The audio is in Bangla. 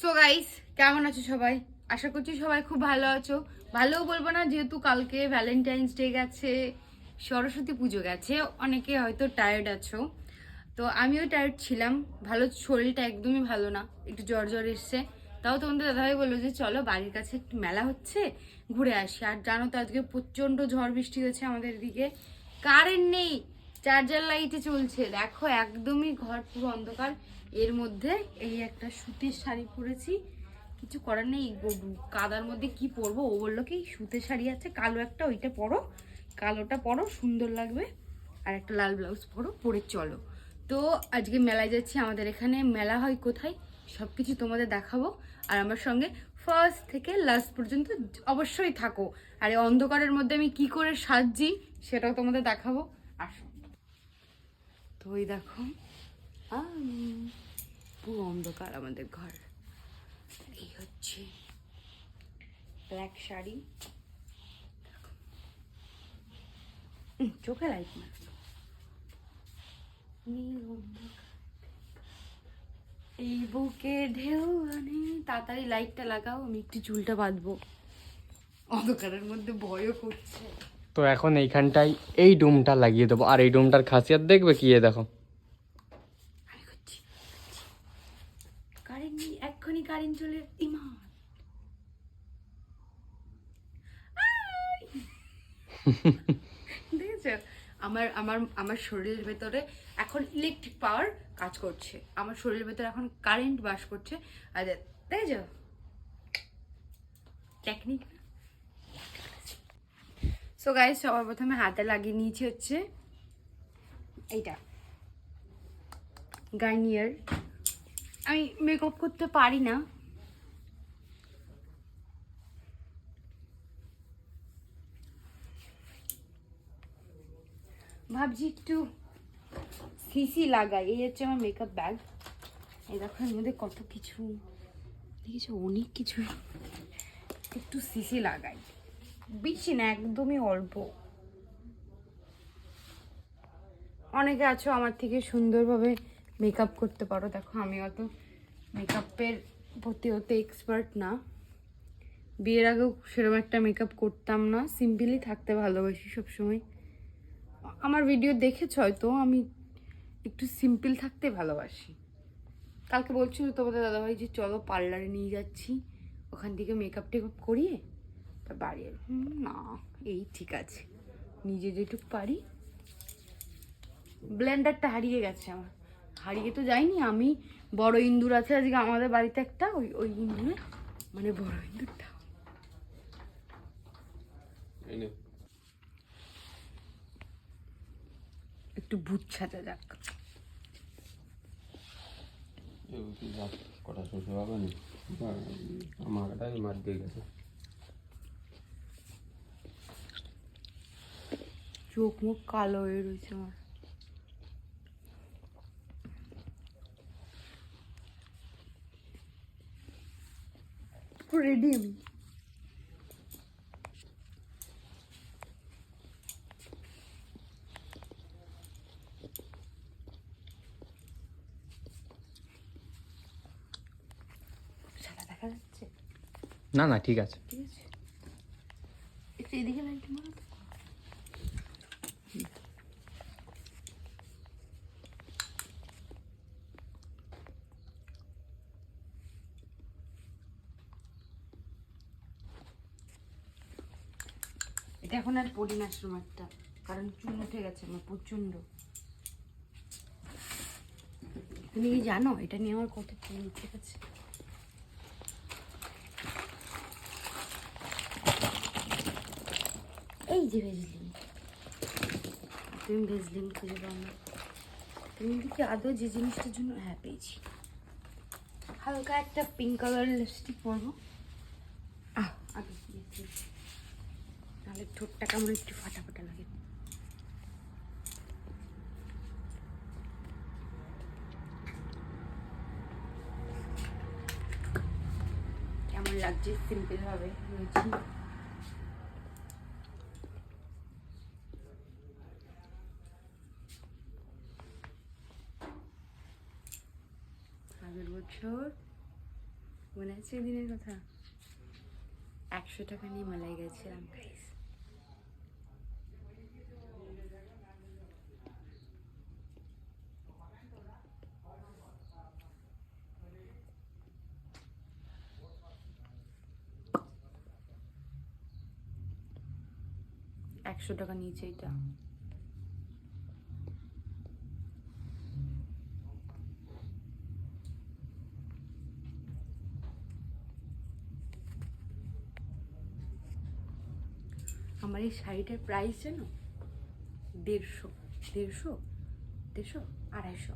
সো গাইস কেমন আছো সবাই? আশা করছি সবাই খুব ভালো আছো। ভালোও বলব না, যেহেতু কালকে ভ্যালেন্টাইন্স ডে গেছে, সরস্বতী পুজো গেছে, অনেকে হয়তো টায়ার্ড আছো। তো আমিও টায়ার্ড ছিলাম, ভালো শরীরটা একদমই ভালো না, একটু জ্বর জ্বর এসছে। তাও তোমাদের দাদাভাই বলল যে, চলো বাড়ির কাছে একটু মেলা হচ্ছে, ঘুরে আসি। আর জানো তো আজকে প্রচণ্ড ঝড় বৃষ্টি হয়েছে আমাদের দিকে। কারেন্ট নেই চার্জার লাইটে চলছে। দেখো, একদমই ঘর পুরো অন্ধকার। এর মধ্যে এই একটা সুতির শাড়ি পরেছি। কিছু করার নেই কাদার মধ্যে কি পরবো? ও বলল কি সুতির শাড়ি আছে, কালো একটা, ওইটা পরো। কালোটা পরো, সুন্দর লাগবে। আর একটা লাল ব্লাউজ পরো, পরে চলো। তো আজকে মেলায় যাচ্ছি, আমাদের এখানে মেলা হয় কোথায়? সব কিছু তোমাদের দেখাবো। আর আমার সঙ্গে ফার্স্ট থেকে লাস্ট পর্যন্ত অবশ্যই থাকো। আর এই অন্ধকারের মধ্যে আমি কি করে সাজছি, সেটাও তোমাদের দেখাবো। আসো। তো ওই দেখো পুরো অন্ধকার আমাদের ঘর। এই হচ্ছে ব্ল্যাক শাড়ি। চোখে লাইট মারছো এই বুকে ঢেউ আনে। তাড়াতাড়ি লাইটটা লাগাও, আমি একটু চুলটা বাঁধবো। অন্ধকারের মধ্যে ভয়ও করছে। তো এখন এইখানটায় এই ডুমটা লাগিয়ে দেবো। আর এই ডুমটার খাসিয়াত দেখবে কি দেখো আমি করছি কারেন্ট নেই এক্ষুনি কারেন্ট চলে ইমান! দেখেছ? আমার আমার আমার শরীরের ভেতরে এখন ইলেকট্রিক পাওয়ার কাজ করছে। আমার শরীরের ভেতরে এখন কারেন্ট বাস করছে। আর দেখেছ? টেকনিক সো গাইস সবার প্রথমে হাতে লাগিয়ে নিয়েছি হচ্ছে এইটা। গার্নিয়ার আমি মেকআপ করতে পারি না। ভাবছি একটু সিসি লাগাই, এই হচ্ছে আমার মেকআপ ব্যাগ এই দেখো, এর মধ্যে কত কিছু, দেখেছ? অনেক কিছু। একটু সিসি লাগাই। বেশি না, একদমই অল্প। অনেকে আছো আমার থেকে সুন্দরভাবে মেকআপ করতে পারো। দেখো, আমি অত মেকআপের প্রতি অত এক্সপার্ট না। বিয়ের আগেও সেরকম একটা মেকআপ করতাম না। সিম্পলি থাকতে ভালোবাসি সবসময়। আমার ভিডিও দেখেছ হয়তো? আমি একটু সিম্পল থাকতে ভালোবাসি। কালকে বলছিল তোমাদের দাদাভাই যে, চলো পার্লারে নিয়ে যাচ্ছি। ওখান থেকে মেকআপ টেকআপ করিয়ে তা বাড়ি। না, এই ঠিক আছে। নিজে যেটুকু পারি। ব্লেন্ডারটা হারিয়ে গেছে আমার। হারিয়ে তো যাইনি আমি বড় ইন্দুর আছে আজকে আমাদের বাড়িতে একটা ওই ওই ইন্দুরে মানে বড় ইন্দুরটা। একটু ভূত ছাজা যাক। কটা শ্বশুর হবে আমার মার দিয়ে গেছে। চোখ মুখ কালো হয়ে রয়েছে আমার। রেডি আমি সাদা দেখা যাচ্ছে। না না ঠিক আছে। ঠিক আছে। একটু এদিকে লাইট মারো তো। এটা এখন আর পড়ি না একটা, কারণ চুল উঠে গেছে আমার প্রচণ্ড তুমি কি জানো? এটা নিয়ে আমার কত চুল উঠে গেছে এই যে ভেজলিন। তুমি ভেজলিন খুঁজে পাও না। তুমি কি আদৌ যে জিনিসটার জন্য? হ্যাঁ পেয়েছি। হালকা একটা পিঙ্ক কালার লিপস্টিক পরবো। আহ আগে নাহলে ঠোঁটটা কেমন একটু ফাটা ফাটা লাগে। কেমন লাগছে? সিম্পল ভাবে আগের বছর মনে আছে দিনের কথা? একশো টাকা নিয়ে মালাই গেছিলাম গাইস একশো টাকা নিয়েছে এটা। আমার এই শাড়িটার প্রাইস জানো দেড়শো দেড়শো দেড়শো আড়াইশো।